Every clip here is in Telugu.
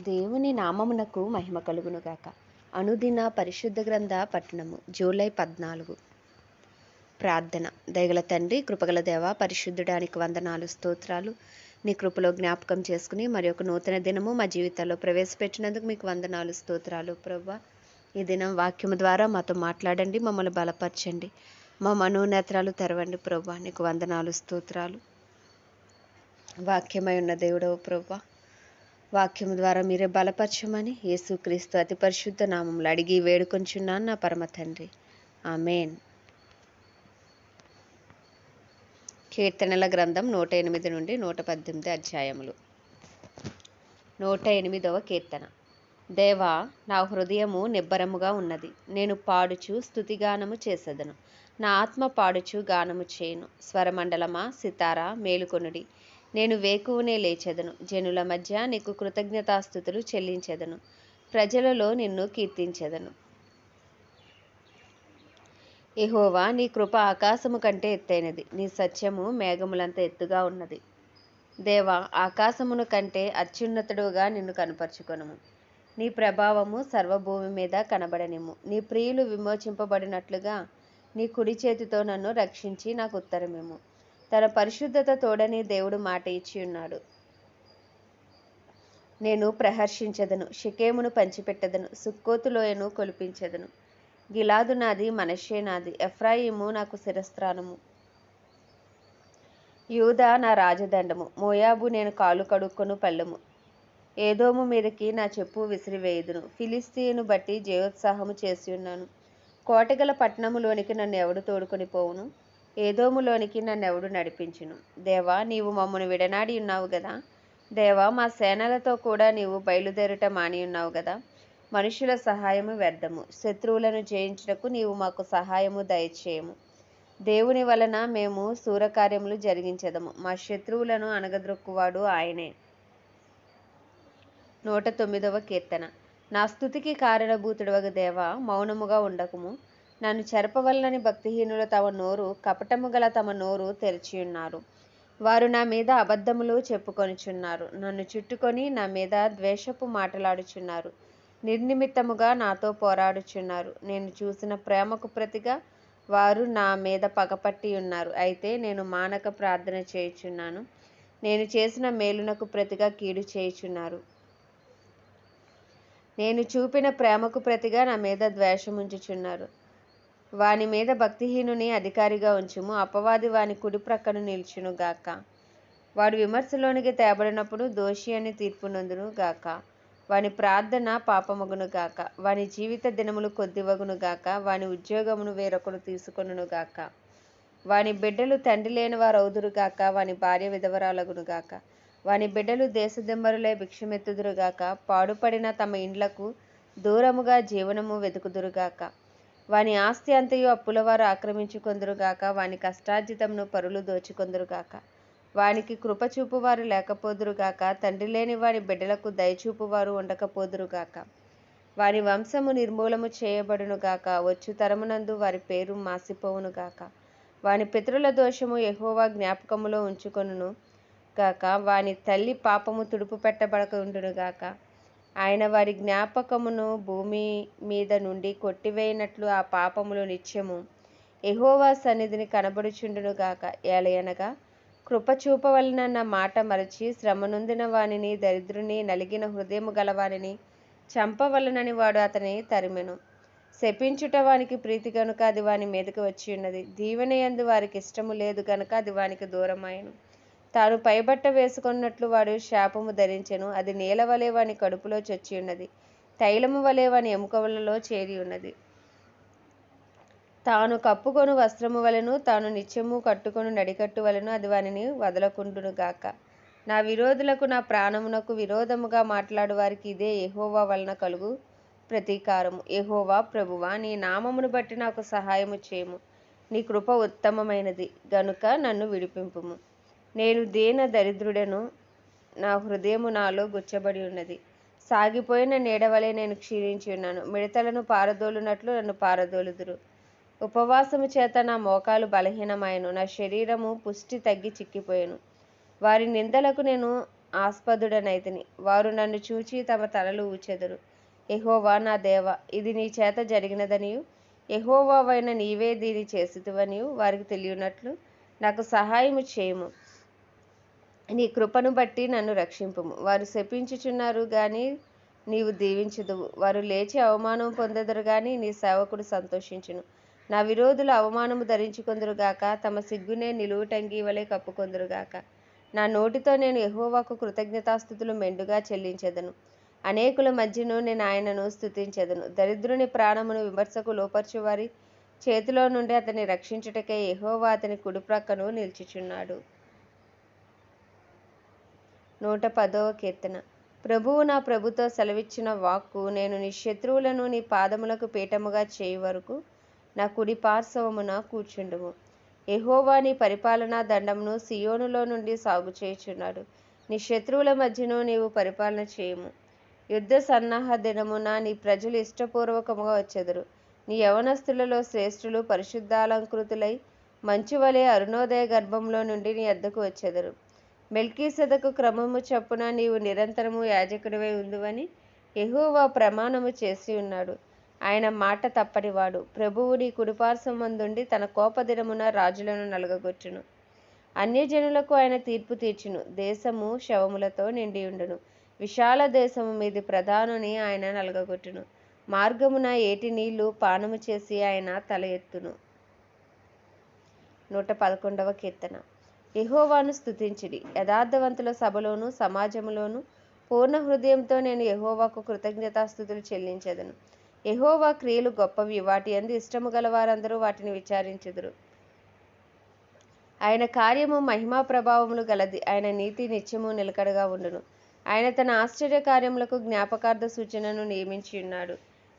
దేవుని నామమునకు మహిమ కలుగునుగాక. అనుదిన పరిశుద్ధ గ్రంథ పట్టణము జూలై పద్నాలుగు. ప్రార్థన. దయగల తండ్రి కృపగల దేవ పరిశుద్ధుడానికి వందనాలు స్తోత్రాలు. నీ కృపలో జ్ఞాపకం చేసుకుని మరి ఒక నూతన దినము మా జీవితాల్లో ప్రవేశపెట్టినందుకు మీకు వందనాలు స్తోత్రాలు. ప్రభా ఈ దినం వాక్యము ద్వారా మాతో మాట్లాడండి మమ్మల్ని బలపరచండి. మా మనోనేత్రాలు తెరవండి ప్రభా నీకు వందనాలు స్తోత్రాలు. వాక్యమై ఉన్న దేవుడవు ప్రభా వాక్యం ద్వారా మీరే బలపరచమని యేసుక్రీస్తు అతి పరిశుద్ధ నామంలో అడిగి వేడుకొంచున్నాను నా పరమ తండ్రి. ఆమెన్. కీర్తనల గ్రంథం నూట ఎనిమిది నుండి నూట పద్దెనిమిది అధ్యాయములు. నూట ఎనిమిదవ కీర్తన. దేవా నా హృదయము నిబ్బరముగా ఉన్నది. నేను పాడుచు స్థుతిగానము చేసదను. నా ఆత్మ పాడుచు గానము చేయను. స్వరమండలమా సితారా మేలుకొనుడి. నేను వేకువనే లేచెదను. జనుల మధ్య నీకు కృతజ్ఞతాస్థుతులు చెల్లించెదను. ప్రజలలో నిన్ను కీర్తించెదను. ఎహోవా నీ కృప ఆకాశము కంటే ఎత్తైనది. నీ సత్యము మేఘములంత ఎత్తుగా ఉన్నది. దేవా ఆకాశమును కంటే అత్యున్నతుడుగా నిన్ను కనపరుచుకొనుము. నీ ప్రభావము సర్వభూమి మీద కనబడనిము నీ ప్రియులు విమోచింపబడినట్లుగా నీ కుడి చేతితో నన్ను రక్షించి నాకు ఉత్తరమేము తన పరిశుద్ధత తోడని దేవుడు మాట ఇచ్చి ఉన్నాడు. నేను ప్రహర్షించదను షికేమును పంచిపెట్టదను సుక్కోతులోయను కొలిపించదను. గిలాదు నాది మనషే నాది ఎఫ్రాయిము నాకు శిరస్త్రానము. యూదా నా రాజదండము మోయాబు నేను కాలు కడుక్కొను పల్లెము. ఏదోము మీదకి నా చెప్పు విసిరివేయదును ఫిలిస్తీను బట్టి జయోత్సాహము చేసి ఉన్నాను. కోటగల పట్టణములోనికి నన్ను ఎవడు తోడుకొని పోవును? ఏదోములోనికి నన్నెవడు నడిపించును. దేవా నీవు మమ్మను విడనాడి ఉన్నావు కదా దేవా మా సేనలతో కూడా నీవు బయలుదేరుట మాని ఉన్నావు కదా మనుషుల సహాయము వ్యర్థము. శత్రువులను జయించుటకు నీవు మాకు సహాయము దయచేయము. దేవుని వలన మేము శూరకార్యములు జరిగించదము. మా శత్రువులను అనగద్రొక్కువాడు ఆయనే. నూట తొమ్మిదవ కీర్తన. నా స్థుతికి కారణభూతుడవగ దేవ మౌనముగా ఉండకము. నన్ను చెరపవలనని భక్తిహీనులు తమ నోరు కపటము గల తమ నోరు తెరిచియున్నారు వారు నా మీద అబద్ధములు చెప్పుకొనిచున్నారు. నన్ను చుట్టుకొని నా మీద ద్వేషపు మాటలాడుచున్నారు. నిర్నిమిత్తముగా నాతో పోరాడుచున్నారు. నేను చూసిన ప్రేమకు ప్రతిగా వారు నా మీద పగపట్టి ఉన్నారు. అయితే నేను మానక ప్రార్థన చేయుచున్నాను. నేను చేసిన మేలునకు ప్రతిగా కీడు చేయుచున్నారు. నేను చూపిన ప్రేమకు ప్రతిగా నా మీద ద్వేషముంచుచున్నారు. వాని మీద భక్తిహీనుని అధికారిగా ఉంచుము. అపవాది వాని కుడి ప్రక్కను నిల్చును గాక. వాడు విమర్శలోనికి తేబడినప్పుడు దోషి అని తీర్పునందును గాక. వాని ప్రార్థన పాపమగును గాక. వాని జీవిత దినములు కొద్దివగును గాక. వాని ఉద్యోగమును వేరొకరు తీసుకొనును గాక. వాని బిడ్డలు తండ్రి లేని వారు అవుదురు గాక. వాని భార్య విధవరాలగును గాక. వాని బిడ్డలు దేశదిమ్మరులే భిక్షమెత్తుదురుగాక పాడుపడిన తమ ఇండ్లకు దూరముగా జీవనము వెతుకుదురుగాక వాని ఆస్తి అంతయు అప్పులవారు ఆక్రమించుకొందురుగాక వాని కష్టార్జితమును పరులు దోచుకొందురుగాక. వానికి కృపచూపువారు లేకపోదురుగాక తండ్రి లేని వాని బిడ్డలకు దయచూపువారు ఉండకపోదురుగాక. వాని వంశము నిర్మూలము చేయబడునుగాక వచ్చు తరమునందు వారి పేరు మాసిపోవునుగాక. వాని పితరుల దోషము ఎహోవా జ్ఞాపకములో ఉంచుకొనును గాక వాని తల్లి పాపము తుడుపు పెట్టబడకుండునుగాక ఆయన వారి జ్ఞాపకమును భూమి మీద నుండి కొట్టివేయనట్లు ఆ పాపములు నిత్యము. ఎహోవా సన్నిధిని కనబడుచుండునుగాక ఏలయనగా కృపచూపవలనన్న మాట మరచి శ్రమనొందిన వానిని దరిద్రుని నలిగిన హృదయము గలవానిని చంపవలనని వాడు అతని తరిమెను. శపించుట వానికి ప్రీతి కనుక అది వాని మీదకి వచ్చి ఉన్నది. దీవెనయందు వారికి ఇష్టము లేదు కనుక అది వానికి దూరమాయను. తాను పైబట్ట వేసుకున్నట్లు వాడు శాపము ధరించెను. అది నీల వలె వాని కడుపులో చొచ్చి ఉన్నది తైలము వలె వాని ఎముకలలో చేరి ఉన్నది తాను కప్పుకొను వస్త్రము వలెను తాను నిత్యము కట్టుకొను నడికట్టు వలెను అది వానిని వదలకుండును గాక. నా విరోధులకు నా ప్రాణమునకు విరోధముగా మాట్లాడు వారికి ఇదే ఎహోవా వలన కలుగు ప్రతీకారము. ఎహోవా ప్రభువా నీ నామమును బట్టి నాకు సహాయము చేయము. నీ కృప ఉత్తమమైనది. గనుక నన్ను విడిపింపుము. నేను దీన దరిద్రుడను నా హృదయము నాలో గుచ్చబడి ఉన్నది. సాగిపోయిన నీడవలే నేను క్షీణించి ఉన్నాను. మిడతలను పారదోలునట్లు నన్ను పారదోలుదురు. ఉపవాసము చేత నా మోకాలు బలహీనమాయను. నా శరీరము పుష్టి తగ్గి చిక్కిపోయాను. వారి నిందలకు నేను ఆస్పదుడనైతిని. వారు నన్ను చూచి తమ తలలు ఊచెదరు. ఎహోవా నా దేవ ఇది నీ చేత జరిగినదనియు. యెహోవావైన నీవే దీని చేసితివనియు వారికి తెలియనట్లు నాకు సహాయము చేయము. నీ కృపను బట్టి నన్ను రక్షింపుము. వారు శపించుచున్నారు కానీ నీవు దీవించుదువు వారు లేచి అవమానం పొందెదరు కానీ నీ సేవకుడు సంతోషించును. నా విరోధులు అవమానము ధరించుకొందురుగాక తమ సిగ్గునే నిలువుటంగి వలె కప్పుకొందురుగాక నా నోటితో నేను ఎహోవాకు కృతజ్ఞతాస్థుతులు మెండుగా చెల్లించెదను. అనేకుల మధ్యను నేను ఆయనను స్థుతించెదను దరిద్రుని ప్రాణమును విమర్శకు లోపర్చువారి చేతిలో నుండి అతన్ని రక్షించుటకే ఎహోవా అతని కుడి ప్రక్కను నిల్చుచున్నాడు. నూట పదవ కీర్తన. ప్రభువు నా ప్రభుతో సెలవిచ్చిన వాక్కు నేను నీ శత్రువులను నీ పాదములకు పీఠముగా చేయి వరకు నా కుడి పార్శ్వమున కూర్చుండుము. ఎహోవా నీ పరిపాలనా దండమును సియోనులో నుండి సాగు చేయుచున్నాడు. నీ శత్రువుల మధ్యను నీవు పరిపాలన చేయము. యుద్ధ సన్నాహ దినమున నీ ప్రజలు ఇష్టపూర్వకముగా వచ్చెదరు. నీ యవనస్తులలో శ్రేష్ఠులు పరిశుద్ధాలంకృతులై మంచు వలె అరుణోదయ గర్భంలో నుండి నీ అద్దకు వచ్చెదరు. మెల్కీసెదకు క్రమము చొప్పున నీవు నిరంతరము యాజకుడివై ఉందువని ఎహోవా ప్రమాణము చేసి ఉన్నాడు. ఆయన మాట తప్పనివాడు. ప్రభువు నీ కుడిపార్శ్వమందుండి తన కోపదినమున రాజులను నలగగొట్టును. అన్యజనులకు ఆయన తీర్పు తీర్చును. దేశము శవములతో నిండియుండును విశాల దేశము మీది ప్రధానుని ఆయన నలగగొట్టును. మార్గమున ఏటి నీళ్ళు పానము చేసి ఆయన తల ఎత్తును. నూట పదకొండవ కీర్తన. యహోవాను స్తుతించిడి యథార్థవంతుల సభలోను సమాజంలోను పూర్ణ హృదయంతో నేను యహోవాకు కృతజ్ఞతాస్థుతులు చెల్లించెదను. యహోవా క్రియలు గొప్పవి. వాటి అందు ఇష్టము గల వారందరూ వాటిని విచారించెదరు. ఆయన కార్యము మహిమా ప్రభావములు గలది. ఆయన నీతి నిత్యము నిలకడగా ఉండును. ఆయన తన ఆశ్చర్య కార్యములకు జ్ఞాపకార్థ సూచనను నియమించి ఉన్నాడు.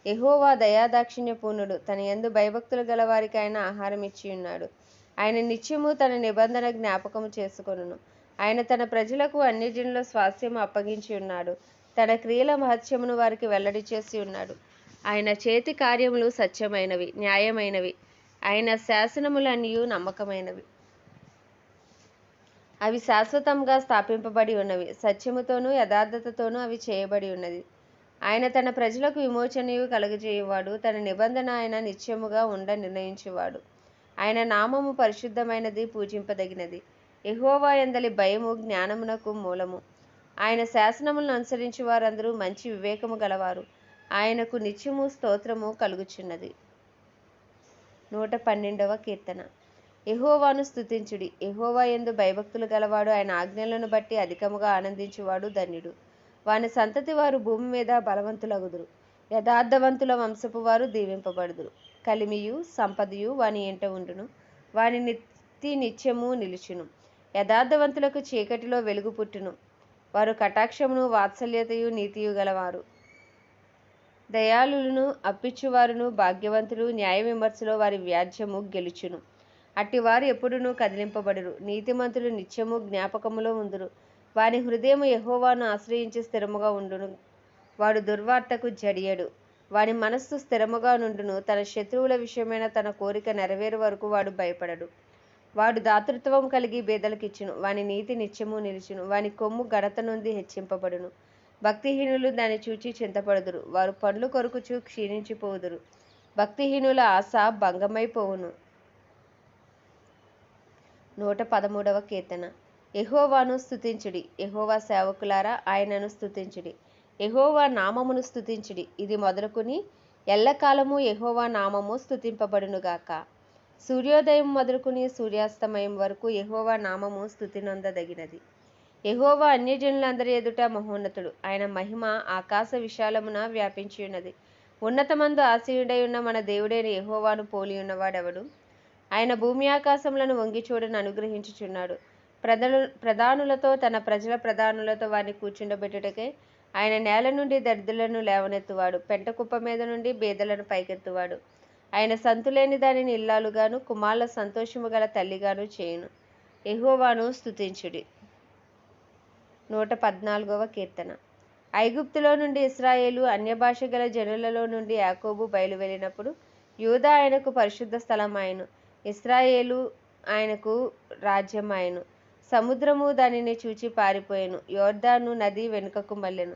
యెహోవా దయాదాక్షిణ్య పూర్ణుడు తన ఎందు భయభక్తులు గల వారికి ఆయన ఆహారం ఇచ్చి ఉన్నాడు. ఆయన నిత్యము తన నిబంధన జ్ఞాపకము చేసుకొనును. ఆయన తన ప్రజలకు అన్యజనుల స్వాస్థ్యము అప్పగించి ఉన్నాడు. తన క్రియల మహత్యమును వారికి వెల్లడి చేసి ఉన్నాడు. ఆయన చేతి కార్యములు సత్యమైనవి న్యాయమైనవి. ఆయన శాసనములన్నీ నమ్మకమైనవి. అవి శాశ్వతంగా స్థాపింపబడి ఉన్నవి. సత్యముతోనూ యథార్థతతోనూ అవి చేయబడి ఉన్నది. ఆయన తన ప్రజలకు విమోచనయు కలుగజేయువాడు. తన నిబంధన ఆయన నిత్యముగా ఉండ నిర్ణయించేవాడు. ఆయన నామము పరిశుద్ధమైనది పూజింపదగినది. ఎహోవా ఎందలి భయము జ్ఞానమునకు మూలము. ఆయన శాసనములను అనుసరించి వారందరూ మంచి వివేకము గలవారు. ఆయనకు నిత్యము స్తోత్రము కలుగుచున్నది. నూట పన్నెండవ కీర్తన. ఎహోవాను స్తుతించుడి. ఎహోవా ఎందు భయభక్తులు గలవాడు ఆయన ఆజ్ఞలను బట్టి అధికముగా ఆనందించువాడు ధన్యుడు. వాని సంతతి వారు భూమి మీద బలవంతులగుదురు. యథార్థవంతుల వంశపు వారు దీవింపబడుదురు. కలిమియు సంపదయు వాని ఎంట ఉండును. వాని నిత్తి నిత్యము నిలుచును. యథార్థవంతులకు చీకటిలో వెలుగు పుట్టును. వారు కటాక్షమును వాత్సల్యతయు నీతియు గలవారు. దయాళులను అప్పిచ్చువారును భాగ్యవంతులు న్యాయ విమర్శలో వారి వ్యాజ్యము గెలుచును. అట్టివారు ఎప్పుడునూ కదిలింపబడరు. నీతిమంతులు నిత్యము జ్ఞాపకములో ఉందురు వాని హృదయము యహోవాను ఆశ్రయించి స్థిరముగా ఉండును. వాడు దుర్వార్తకు జడియడు. వాని మనస్సు స్థిరముగా నుండును. తన శత్రువుల విషయమైన తన కోరిక నెరవేరు వరకు వాడు భయపడడు. వాడు దాతృత్వం కలిగి బేదలకిచ్చును. వాని నీతి నిత్యము నిలుచును. వాని కొమ్ము ఘనత నుండి హెచ్చింపబడును. భక్తిహీనులు దాన్ని చూచి చింతపడుదురు. వారు పండ్లు కొరకుచూ క్షీణించిపోవుదురు భక్తిహీనుల ఆశ భంగమైపోవును. నూట పదమూడవ కీర్తన. ఎహోవాను స్థుతించుడి ఎహోవా సేవకులారా ఆయనను స్థుతించుడి ఎహోవా నామమును స్థుతించుడి ఇది మొదలుకుని ఎల్లకాలము ఎహోవా నామము స్థుతింపబడునుగాక సూర్యోదయం మొదలుకుని సూర్యాస్తమయం వరకు ఎహోవా నామము స్థుతినొందదగినది నొందదగినది యెహోవా అన్యజనులందరి ఎదుట మహోన్నతుడు. ఆయన మహిమ ఆకాశ విశాలమున వ్యాపించి ఉన్నది ఉన్నతమందు ఆశీయుడై ఉన్న మన దేవుడైన ఎహోవాను పోలి ఉన్నవాడెవడు ఆయన భూమి ఆకాశములను వంగి చూడని అనుగ్రహించుచున్నాడు. ప్రజలు ప్రధానులతో తన ప్రజల ప్రధానులతో వారిని కూర్చుండబెట్టుటకే ఆయన నేల నుండి దరిద్రులను లేవనెత్తువాడు పెంట కుప్ప మీద నుండి బేదలను పైకెత్తువాడు. ఆయన సంతులేని దానిని ఇల్లాలుగాను కుమారుల సంతోషము గల తల్లిగాను చేయును. ఎహోవాను స్తుతించుడి. నూట పద్నాలుగవ కీర్తన. ఐగుప్తులో నుండి ఇస్రాయేలు అన్య భాష గల జనులలో నుండి యాకోబు బయలువెళ్ళినప్పుడు యూదా ఆయనకు పరిశుద్ధ స్థలం ఆయను ఇస్రాయేలు ఆయనకు రాజ్యం ఆయను సముద్రము దానిని చూచి పారిపోయెను. యోర్దాను నది వెనుకకు మల్లెను.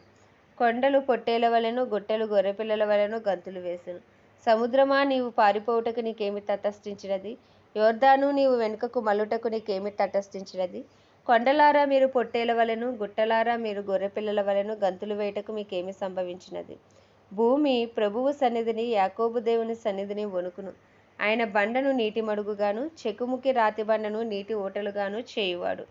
కొండలు పొట్టేల వలెను గుట్టలు గొర్రెపిల్లల వలెను గంతులు వేసెను. సముద్రమా నీవు పారిపోవుటకు నీకేమి తటస్థించినది? యోర్దాను నీవు వెనుకకు మల్లుటకు నీకేమి తటస్థించినది? కొండలారా మీరు పొట్టేల వలెను గుట్టలారా మీరు గొర్రెపిల్లల వలెను గంతులు వేయటకు మీకేమి సంభవించినది? భూమి ప్రభువు సన్నిధిని యాకోబు దేవుని సన్నిధిని వణుకును. ఆయన బండను నీటి మడుగుగాను చెకుముకి రాతి బండను నీటి ఊటలుగాను చేయువాడు.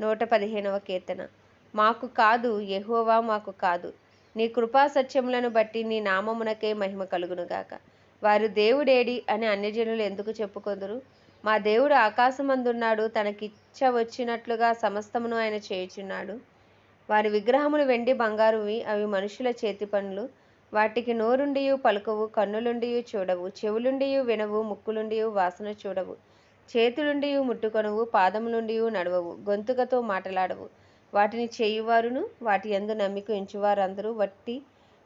నూట పదిహేనవ కీర్తన. మాకు కాదు ఎహోవా మాకు కాదు. నీ కృపా సత్యములను బట్టి నీ నామమునకే మహిమ కలుగునుగాక. వారు దేవుడేడి అని అన్యజనులు ఎందుకు చెప్పుకొందురు? మా దేవుడు ఆకాశమందున్నాడు తనకిచ్చ వచ్చినట్లుగా సమస్తమును ఆయన చేయుచున్నాడు. వారి విగ్రహములు వెండి బంగారువి అవి మనుషుల చేతి పనులు. వాటికి నోరుండియు పలుకవు కన్నులుండియు చూడవు చెవులుండియు వినవు ముక్కులుండియు వాసన చూడవు చేతులుండియు ముట్టుకొనవు పాదములుండియు నడవవు గొంతుకతో మాటలాడవు. వాటిని చేయువారును వాటి యందు నమ్మిక ఉంచువారందరూ వట్టి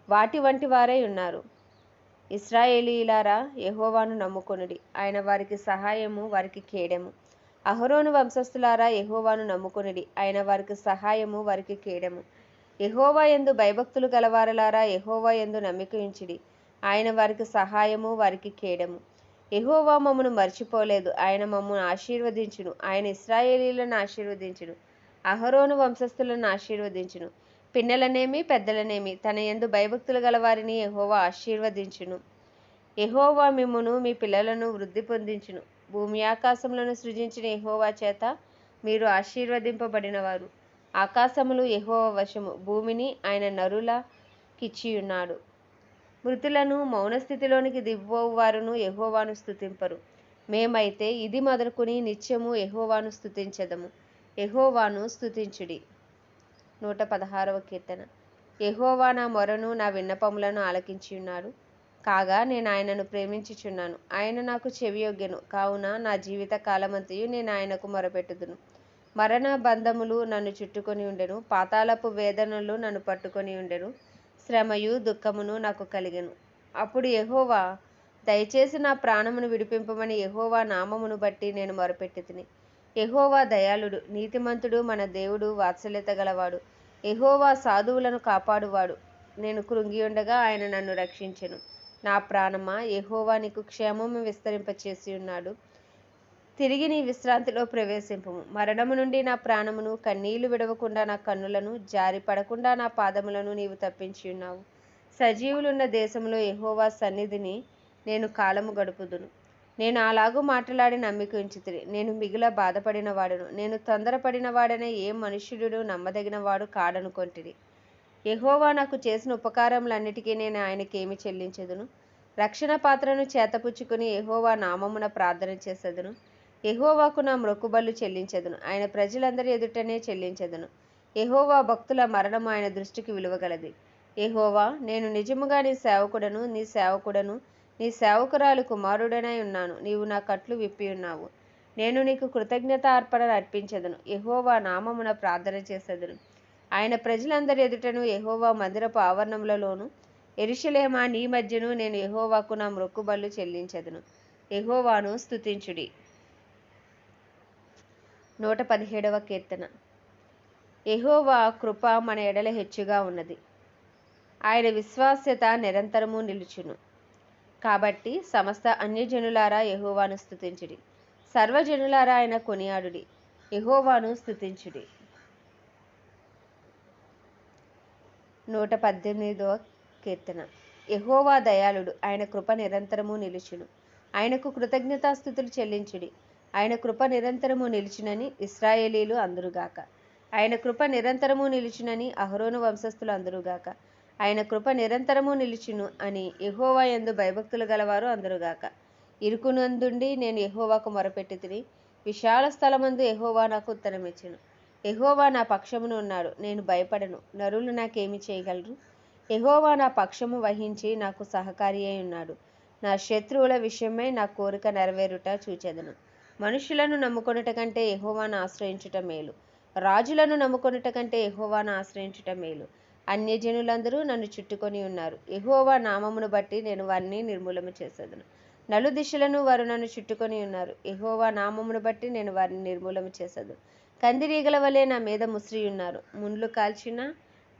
వాటి వంటి వారై ఉన్నారు. ఇస్రాయేలీలారా యహోవాను నమ్ముకొనుడి. ఆయన వారికి సహాయము వారికి కేడెము. అహరోను వంశస్థులారా యహోవాను నమ్ముకొనుడి. ఆయన వారికి సహాయము వారికి కేడెము. ఎహోవా ఎందు భయభక్తులు గలవారలారా ఎహోవా ఎందు నమ్మిక ఉంచిడి. ఆయన వారికి సహాయము వారికి కేడము. ఎహోవా మమ్మను మర్చిపోలేదు. ఆయన మమ్మను ఆశీర్వదించును. ఆయన ఇస్రాయేలీలను ఆశీర్వదించును. అహరోను వంశస్థులను ఆశీర్వదించును. పిన్నలనేమి పెద్దలనేమి తన యందు భయభక్తులు గలవారిని ఎహోవా ఆశీర్వదించును. ఎహోవా మిమ్మును మీ పిల్లలను వృద్ధి పొందించును. భూమి ఆకాశములను సృజించిన ఎహోవా చేత మీరు ఆశీర్వదింపబడినవారు. ఆకాశములు ఎహోవ వశము. భూమిని ఆయన నరుల కిచ్చియున్నాడు. మృతులను మౌనస్థితిలోనికి దివ్వవారును దివ్వోవారును స్థుతింపరు మేమైతే ఇది మొదలుకొని నిత్యము ఎహోవాను స్థుతించదము ఎహోవాను స్థుతించుడి నూట పదహారవ కీర్తన. ఎహోవా నా మొరను నా విన్నపములను ఆలకించి ఉన్నాడు కాగా నేను ఆయనను ప్రేమించుచున్నాను. ఆయన నాకు చెవియొగ్గెను. కావున నా జీవిత కాలమంతయు నేను ఆయనకు మొరపెట్టుదును. మరణ బంధములు నన్ను చుట్టుకొని ఉండెను. పాతాళపు వేదనలు నన్ను పట్టుకొని ఉండెను. శ్రమయు దుఃఖమును నాకు కలిగెను. అప్పుడు యహోవా దయచేసి నా ప్రాణమును విడిపింపమని యహోవా నామమును బట్టి నేను మొరపెట్టి తిని యహోవా దయాళుడు నీతిమంతుడు మన దేవుడు వాత్సల్యత గలవాడు. యహోవా సాధువులను కాపాడువాడు. నేను కృంగి ఉండగా ఆయన నన్ను రక్షించెను. నా ప్రాణమా? యహోవా నీకు క్షేమము విస్తరింపచేసి ఉన్నాడు. తిరిగి నీ విశ్రాంతిలో ప్రవేశింపు మరణము నుండి నా ప్రాణమును కన్నీళ్ళు విడవకుండా నా కన్నులను జారి పడకుండా నా పాదములను నీవు తప్పించి ఉన్నావు. సజీవులున్న దేశంలో ఎహోవా సన్నిధిని నేను కాలము గడుపుదును. నేను అలాగూ మాట్లాడి నమ్మిక ఉంచితిని. నేను మిగుల బాధపడిన వాడును నేను తొందరపడిన వాడనే ఏ మనుష్యుడు నమ్మదగిన వాడు కాడనుకొంటిది ఎహోవా నాకు చేసిన ఉపకారములన్నిటికీ నేను ఆయనకేమి చెల్లించదును? రక్షణ పాత్రను చేతపుచ్చుకుని ఎహోవా నామమున ప్రార్థన చేసేదను. ఎహోవాకు నా మ్రొక్కుబళ్ళు చెల్లించదును. ఆయన ప్రజలందరి ఎదుటనే చెల్లించదును. ఎహోవా భక్తుల మరణము ఆయన దృష్టికి విలువగలది. ఎహోవా నేను నిజముగా నీ సేవకుడను నీ సేవకుడను నీ సేవకురాలు కుమారుడనై ఉన్నాను. నీవు నా కట్లు విప్పి ఉన్నావు. నేను నీకు కృతజ్ఞత అర్పణను అర్పించదును. ఎహోవా నామమున ప్రార్థన చేసేదను. ఆయన ప్రజలందరి ఎదుటను ఎహోవా మందిరపు ఆవరణములలోను ఎరుషలేమా నీ మధ్యను నేను ఎహోవాకు నా మ్రొక్కుబళ్ళు చెల్లించదును. ఎహోవాను స్తుతించుడి. నూట పదిహేడవ కీర్తన. ఎహోవా కృప మన ఎడల హెచ్చుగా ఉన్నది. ఆయన విశ్వాస్యత నిరంతరము నిలుచును. కాబట్టి సమస్త అన్యజనులారా ఎహోవాను స్థుతించుడి సర్వజనులారా ఆయన కొనియాడుడి. ఎహోవాను స్థుతించుడి నూట పద్దెనిమిదవ కీర్తన. ఎహోవా దయాళుడు. ఆయన కృప నిరంతరము నిలుచును. ఆయనకు కృతజ్ఞతాస్థుతులు చెల్లించుడి. ఆయన కృప నిరంతరము నిలిచినని ఇస్రాయేలీలు అందరుగాక. ఆయన కృప నిరంతరము నిలిచినని అహరోను వంశస్థులు అందరుగాక. ఆయన కృప నిరంతరము నిలిచును అని ఎహోవా యందు భయభక్తులు గలవారు అందరుగాక. ఇరుకునందుండి నేను ఎహోవాకు మొరపెట్టి తిని విశాల స్థలమందు ఎహోవా నాకు ఉత్తరమిచ్చును. ఎహోవా నా పక్షమును ఉన్నాడు నేను భయపడను. నరులు నాకేమి చేయగలరు? ఎహోవా నా పక్షము వహించి నాకు సహకారి అయి ఉన్నాడు. నా శత్రువుల విషయమై నా కోరిక నెరవేరుట చూచెదను. మనుషులను నమ్ముకొనుట కంటే ఎహోవాను ఆశ్రయించుట మేలు. రాజులను నమ్ముకొనుట కంటే ఎహోవాను ఆశ్రయించుట మేలు. అన్యజనులందరూ నన్ను చుట్టుకొని ఉన్నారు. ఎహోవా నామమును బట్టి నేను వారిని నిర్మూలన చేసేదను. నలు దిశలను వారు నన్ను చుట్టుకొని ఉన్నారు. ఎహోవా నామమును బట్టి నేను వారిని నిర్మూలన చేసదు కందిరీగల వలె నా మీద ముసిరి ఉన్నారు ముండ్లు కాల్చిన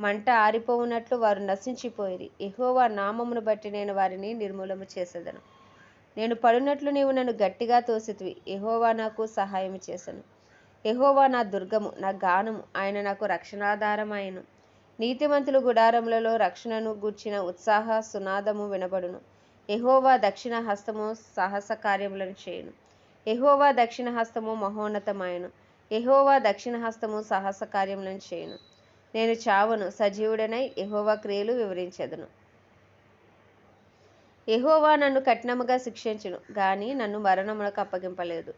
మంట ఆరిపోవునట్లు వారు నశించిపోయిరి. ఎహోవా నామమును బట్టి నేను వారిని నిర్మూలన చేసేదను. నేను పడినట్లు నీవు నన్ను గట్టిగా తోసితివి. ఎహోవా నాకు సహాయం చేశాను ఎహోవా నా దుర్గము నా గానము ఆయన నాకు రక్షణాధారమాయను నీతిమంతులు గుడారములలో రక్షణను గూర్చిన ఉత్సాహ సునాదము వినబడును. ఎహోవా దక్షిణ హస్తము సాహస కార్యములను చేయును. ఎహోవా దక్షిణ హస్తము మహోన్నతమాయను ఎహోవా దక్షిణ హస్తము సాహస కార్యములను చేయును. నేను చావను సజీవుడనై ఎహోవా క్రియలు వివరించెదను. ఎహోవా నన్ను కఠినముగా శిక్షించును గాని నన్ను మరణములకు అప్పగింపలేదు.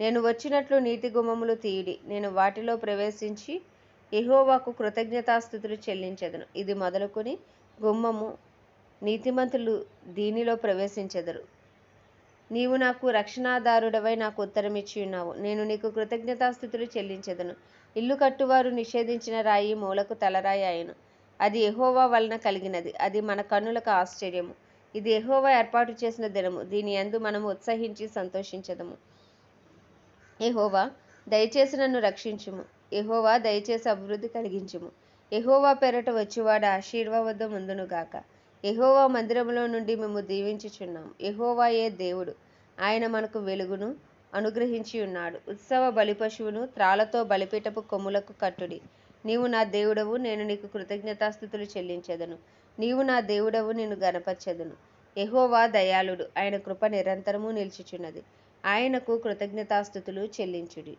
నేను వచ్చినట్లు నీతి గుమ్మములు తీయడి నేను వాటిలో ప్రవేశించి ఎహోవాకు కృతజ్ఞతాస్థుతులు చెల్లించెదను. ఇది మొదలుకొని గుమ్మము నీతిమంతులు దీనిలో ప్రవేశించెదరు. నీవు నాకు రక్షణాదారుడవై నాకు ఉత్తరమిచ్చి ఉన్నావు. నేను నీకు కృతజ్ఞతాస్థుతులు చెల్లించెదను. ఇల్లు కట్టువారు నిషేధించిన రాయి మూలకు తలరాయి అయను అది ఎహోవా వలన కలిగినది. అది మన కన్నులకు ఆశ్చర్యము. ఇది ఎహోవా ఏర్పాటు చేసిన దినము. దీని యందు మనము ఉత్సహించి సంతోషించదము. ఎహోవా దయచేసి నన్ను రక్షించుము. ఎహోవా దయచేసి అభివృద్ధి కలిగించుము. ఎహోవా పెరట వచ్చివాడు ఆశీర్వాద ముందునుగాక ఎహోవా మందిరములో నుండి మేము దీవించుచున్నాం ఎహోవా ఏ దేవుడు? ఆయన మనకు వెలుగును అనుగ్రహించి ఉన్నాడు. ఉత్సవ బలిపశువును త్రాలతో బలిపీటపు కొమ్ములకు కట్టుడి. నీవు నా దేవుడవు నేను నీకు కృతజ్ఞతాస్థుతులు చెల్లించేదను. నీవు నా దేవుడవు నేను గనపరచెదను ఎహోవా దయాళుడు ఆయన కృప నిరంతరము నిలిచిచున్నది. ఆయనకు కృతజ్ఞతాస్థుతులు చెల్లించుడి.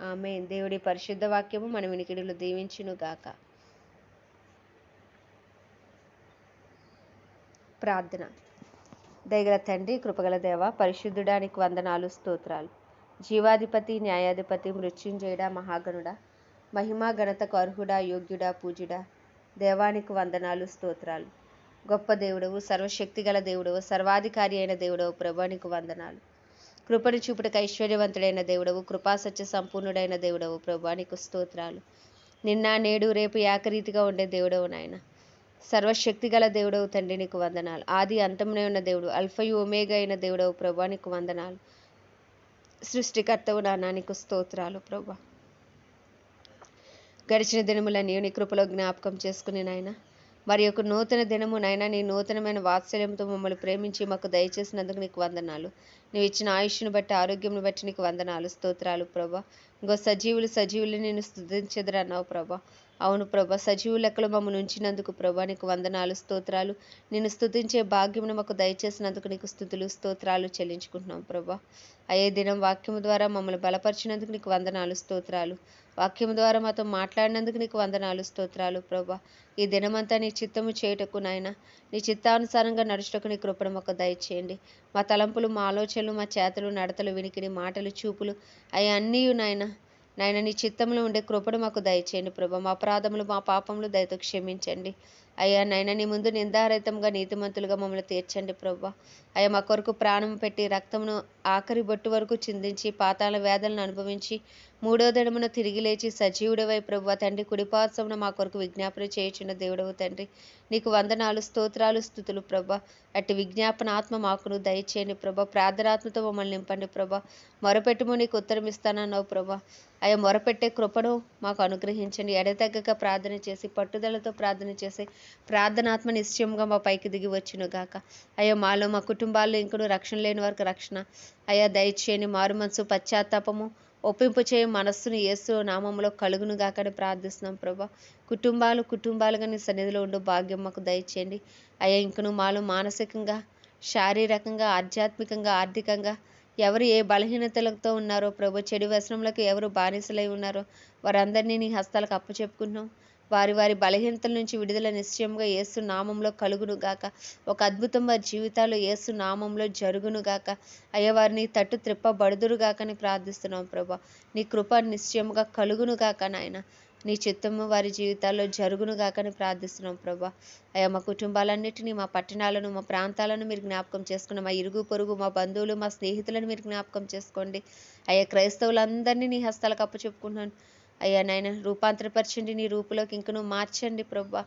ఆమె దేవుడి పరిశుద్ధ వాక్యము మన వినికిడిలో దీవించును గాక. ప్రార్థన. దయగల తండ్రి కృపగల దేవ పరిశుద్ధుడానికి వందనాలు స్తోత్రాలు. జీవాధిపతి న్యాయాధిపతి మృత్యుంజయుడా మహాగణుడా మహిమా ఘనతకు అర్హుడా యోగ్యుడా పూజుడా దేవానికి వందనాలు స్తోత్రాలు. గొప్ప దేవుడవు సర్వశక్తిగల దేవుడవు సర్వాధికారి అయిన దేవుడవు ప్రభానికి వందనాలు. కృపను చూపుటకు ఐశ్వర్యవంతుడైన దేవుడవు కృపాసత్య సంపూర్ణుడైన దేవుడవు ప్రభానికి స్తోత్రాలు. నిన్న నేడు రేపు ఏకరీతిగా ఉండే దేవుడవు నాయన. సర్వశక్తిగల దేవుడవు తండ్రి నీకు వందనాలు. ఆది అంతమునే ఉన్న దేవుడు అల్ఫయు ఒమేగా అయిన దేవుడవు ప్రభానికి వందనాలు. సృష్టికర్తవు నానానికి స్తోత్రాలు ప్రభా. గడిచిన దినములన్నీ నీ కృపలో జ్ఞాపకం చేసుకుని నాయన. మరి యొక్క నూతన దినము నాయన నీ నూతనమైన వాత్సల్యంతో మమ్మల్ని ప్రేమించి మాకు దయచేసినందుకు నీకు వందనాలు. నువ్వు ఇచ్చిన ఆయుష్ను బట్టి ఆరోగ్యంను బట్టి నీకు వందనాలు స్తోత్రాలు ప్రభా. ఇంకో సజీవులు సజీవులు నేను స్థుతించదురన్నావు ప్రభా. అవును ప్రభా సజీవు లెక్కలు మమ్మల్ని ఉంచినందుకు ప్రభా నీకు వందనాలు స్తోత్రాలు. నేను స్థుతించే భాగ్యమును మాకు దయచేసినందుకు నీకు స్థుతులు స్తోత్రాలు చెల్లించుకుంటున్నాం ప్రభా. అయ్యే దినం వాక్యము ద్వారా మమ్మల్ని బలపరిచినందుకు నీకు వందనాలు స్తోత్రాలు. వాక్యం ద్వారా మాతో మాట్లాడినందుకు నీకు వందనాలు స్తోత్రాలు ప్రభా. ఈ దినమంతా నీ చిత్తము చేయుటకు నాయన నీ చిత్తానుసారంగా నడుచుటకు నీ కృపణ మాకు దయచేయండి. మా తలంపులు మా ఆలోచనలు మా చేతలు నడతలు వినికిడి మాటలు చూపులు అవి అన్నీ నాయన. నాయన నీ చిత్తంలో ఉండే కృపణ మాకు దయచేయండి ప్రభా. మా అపరాధములు మా పాపములు దయతో క్షమించండి. అయ్యా నాయన నీ ముందు నిందారహితంగా నీతిమంతులుగా మమ్మల్ని తీర్చండి ప్రభా. అయ్యా మా కొరకు ప్రాణం పెట్టి రక్తమును ఆఖరి బొట్టు వరకు చిందించి పాతాల వేదలను అనుభవించి మూడో దినమున తిరిగి లేచి సజీవుడవై ప్రభు తండ్రి కుడిపాసమున మా కొరకు విజ్ఞాపన చేయుచున్న దేవుడవు తండ్రి. నీకు వందనాలు స్తోత్రాలు స్థుతులు ప్రభ. అట్టి విజ్ఞాపన ఆత్మ మాకును దయచేయండి ప్రభ. ప్రార్థనాత్మతో మమ్మల్ని నింపండి ప్రభ. మొరపెట్టుము నీకు ఉత్తరం ఇస్తానన్నావు ప్రభా. అయ్యా మొరపెట్టే కృపను మాకు అనుగ్రహించండి. ఎడతగ్గక ప్రార్థన చేసి పట్టుదలతో ప్రార్థన చేసి ప్రార్థనాత్మ నిశ్చయంగా మా పైకి దిగి వచ్చును గాక. అయ్యా మాలో మా కుటుంబాల్లో ఇంకను రక్షణ లేని వారికి రక్షణ. అయ్యా దయచేయని మారు మనసు పశ్చాత్తాపము ఒప్పింపు చేయ మనస్సును యేసు నామంలో కలుగును గాకని ప్రార్థిస్తున్నాం ప్రభా. కుటుంబాలు కుటుంబాలుగా నీ సన్నిధిలో ఉండు భాగ్యం మాకు దయచేయండి. అయ్యా ఇంకను మాలో మానసికంగా శారీరకంగా ఆధ్యాత్మికంగా ఆర్థికంగా ఎవరు ఏ బలహీనతలతో ఉన్నారో ప్రభు చెడు వ్యసనములకు ఎవరు బానిసలై ఉన్నారో వారందరినీ నీ హస్తాలకు అప్పచెప్పుకుంటున్నాం. వారి వారి బలహీనతల నుంచి విడుదల నిశ్చయంగా ఏసు నామంలో కలుగును గాక. ఒక అద్భుతం వారి జీవితాలు ఏసు నామంలో జరుగును గాక. అయ్యా వారిని తట్టు త్రిప్పబడుదురు గాకని ప్రార్థిస్తున్నాం ప్రభా. నీ కృప నిశ్చయముగా కలుగును గాక నాయన. నీ చిత్తము వారి జీవితాల్లో జరుగును గాకని ప్రార్థిస్తున్నాం ప్రభా. అయ్యా మా కుటుంబాలన్నిటినీ మా పట్టణాలను మా ప్రాంతాలను మీరు జ్ఞాపకం చేసుకున్న మా ఇరుగు పొరుగు మా బంధువులు మా స్నేహితులను మీరు జ్ఞాపకం చేసుకోండి. అయ్యా క్రైస్తవులందరినీ నీ హస్తాలకు అప్పు చెప్పుకుంటున్నాను అయ్యా నాయన రూపాంతరపరచండి నీ రూపులోకి ఇంకను మార్చండి ప్రభా.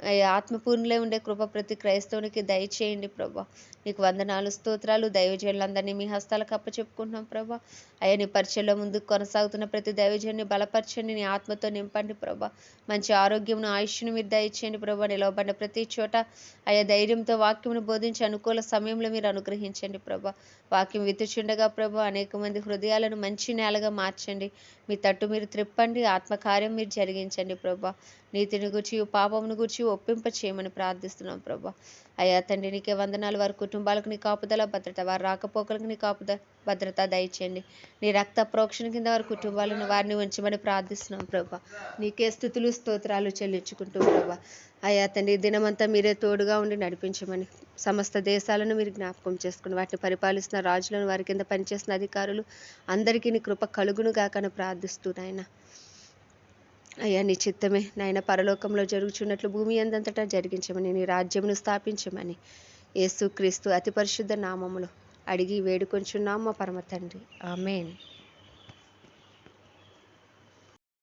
అయ్యా ఆత్మపూర్ణులే ఉండే కృప ప్రతి క్రైస్తవునికి దయచేయండి ప్రభా. నీకు వందనాలు స్తోత్రాలు దైవజనులందరినీ మీ హస్తాలకు అప్పచెప్పుకుంటున్నాం ప్రభా. అయ్యా నీ పరిచయంలో ముందుకు కొనసాగుతున్న ప్రతి దైవజన్ని బలపరచండి నీ ఆత్మతో నింపండి ప్రభా. మంచి ఆరోగ్యమును ఆయుష్ను మీరు దయచేయండి ప్రభా. నిలవబడిన ప్రతి చోట అయ్యా ధైర్యంతో వాక్యమును బోధించి అనుకూల సమయంలో మీరు అనుగ్రహించండి ప్రభా. వాక్యం విత్తుచుండగా ప్రభా అనేక మంది హృదయాలను మంచి నేలగా మార్చండి. మీ తట్టు మీరు త్రిప్పండి ఆత్మకార్యం మీరు జరిగించండి ప్రభా. నీతిని గురించి పాపమును గురించి ఒప్పింప చేయమని ప్రార్థిస్తున్నాం ప్రభా. అయ్యా తండ్రి నీకే వందనాలు. వారి కుటుంబాలకు నీ కాపుదల భద్రత వారి రాకపోకలకు నీ కాపుద భద్రత దయచేయండి. నీ రక్త ప్రోక్షణ కింద వారి కుటుంబాలను వారిని ఉంచమని ప్రార్థిస్తున్నాం ప్రభా. నీకే స్థుతులు స్తోత్రాలు చెల్లించుకుంటూ ప్రభా. అయ్యా తండ్రి దినమంతా మీరే తోడుగా ఉండి నడిపించమని సమస్త దేశాలను మీరు జ్ఞాపకం చేసుకుని వాటిని పరిపాలిస్తున్న రాజులను వారి కింద పనిచేసిన అధికారులు అందరికీ నీ కృప కలుగును గాకని ప్రార్థిస్తున్నాయన అయ్యా నీ చిత్తమే నాయన పరలోకంలో జరుగుచున్నట్లు భూమి అందంతటా జరిగించమని నీ రాజ్యమును స్థాపించమని. యేసుక్రీస్తు అతి పరిశుద్ధ నామములో అడిగి వేడుకొంచున్నాం మా పరమ తండ్రి. ఆమెన్.